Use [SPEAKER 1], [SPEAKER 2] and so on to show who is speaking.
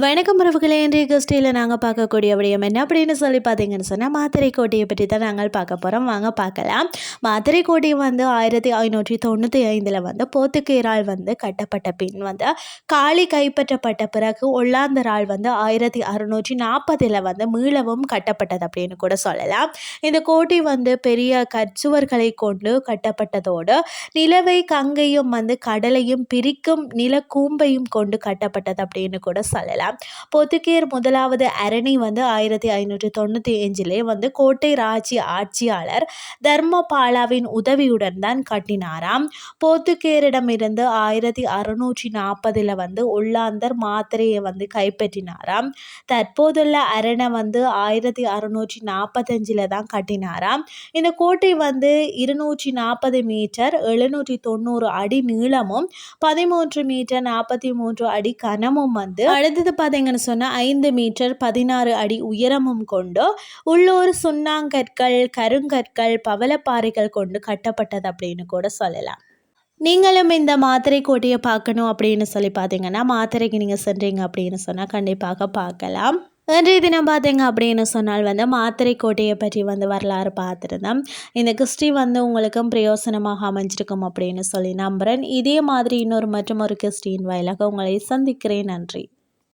[SPEAKER 1] வணக்கம் உறவுகளே இன்றைய கிறிஸ்டியில் நாங்கள் பார்க்கக்கூடிய விடயம் என்ன அப்படின்னு சொல்லி பார்த்தீங்கன்னு சொன்னால் மாத்திரை கோட்டையை பற்றி தான் நாங்கள் பார்க்க போகிறோம் வாங்க பார்க்கலாம். மாத்திரை கோட்டை வந்து ஆயிரத்தி ஐநூற்றி தொண்ணூற்றி ஐந்தில் வந்து போத்துக்கீரால் வந்து கட்டப்பட்ட பின் வந்து காளி கைப்பற்றப்பட்ட பிறகு ஒல்லாந்தரால் வந்து ஆயிரத்தி அறுநூற்றி நாற்பதில் வந்து மீளவும் கட்டப்பட்டது அப்படின்னு கூட சொல்லலாம். இந்த கோட்டை வந்து பெரிய கச்சுவர்களை கொண்டு கட்டப்பட்டதோடு நிலவை கங்கையும் வந்து கடலையும் பிரிக்கும் நிலக்கூம்பையும் கொண்டு கட்டப்பட்டது அப்படின்னு கூட சொல்லலாம். சொல்லலாம் பொத்துக்கேர் முதலாவது அரணி வந்து ஆயிரத்தி ஐநூற்றி தொண்ணூற்றி அஞ்சிலே வந்து கோட்டை ராஜ்ய ஆட்சியாளர் தர்மபாலாவின் உதவியுடன் தான் கட்டினாராம். போத்துக்கேரிடமிருந்து ஆயிரத்தி அறுநூற்றி நாற்பதில் வந்து உள்ளாந்தர் மாத்திரையை வந்து கைப்பற்றினாராம். தற்போதுள்ள அரணை வந்து ஆயிரத்தி அறுநூற்றி நாற்பத்தஞ்சில் தான் கட்டினாராம். இந்த கோட்டை வந்து இருநூற்றி நாற்பது மீட்டர் எழுநூற்றி தொண்ணூறு அடி நீளமும் பதிமூன்று மீட்டர் நாற்பத்தி மூன்று அடி கனமும் வந்து அடுத்தது பார்த்தீங்கன்னு சொன்னால் ஐந்து மீட்டர் பதினாறு அடி உயரமும் கொண்டு உள்ளூர் சுண்ணாங்கற்கள் கருங்கற்கள் பவளப்பாறைகள் கொண்டு கட்டப்பட்டது அப்படின்னு கூட சொல்லலாம். நீங்களும் இந்த மாத்திரை கோட்டையை பார்க்கணும் அப்படின்னு சொல்லி பார்த்தீங்கன்னா மாத்திரைக்கு நீங்கள் சென்றீங்க அப்படின்னு சொன்னால் கண்டிப்பாக பார்க்கலாம். இன்றைய தினம் பார்த்தீங்க அப்படின்னு சொன்னால் வந்து மாத்திரை கோட்டையை பற்றி வந்து வரலாறு பார்த்துருந்தேன் இந்த கிறிஸ்டி வந்து உங்களுக்கும் பிரயோசனமாக அமைஞ்சிருக்கும் அப்படின்னு சொல்லி நம்புகிறேன் இதே மாதிரி இன்னொரு மற்றும் ஒரு கிறிஸ்டியின் வாயிலாக உங்களை சந்திக்கிறேன். நன்றி.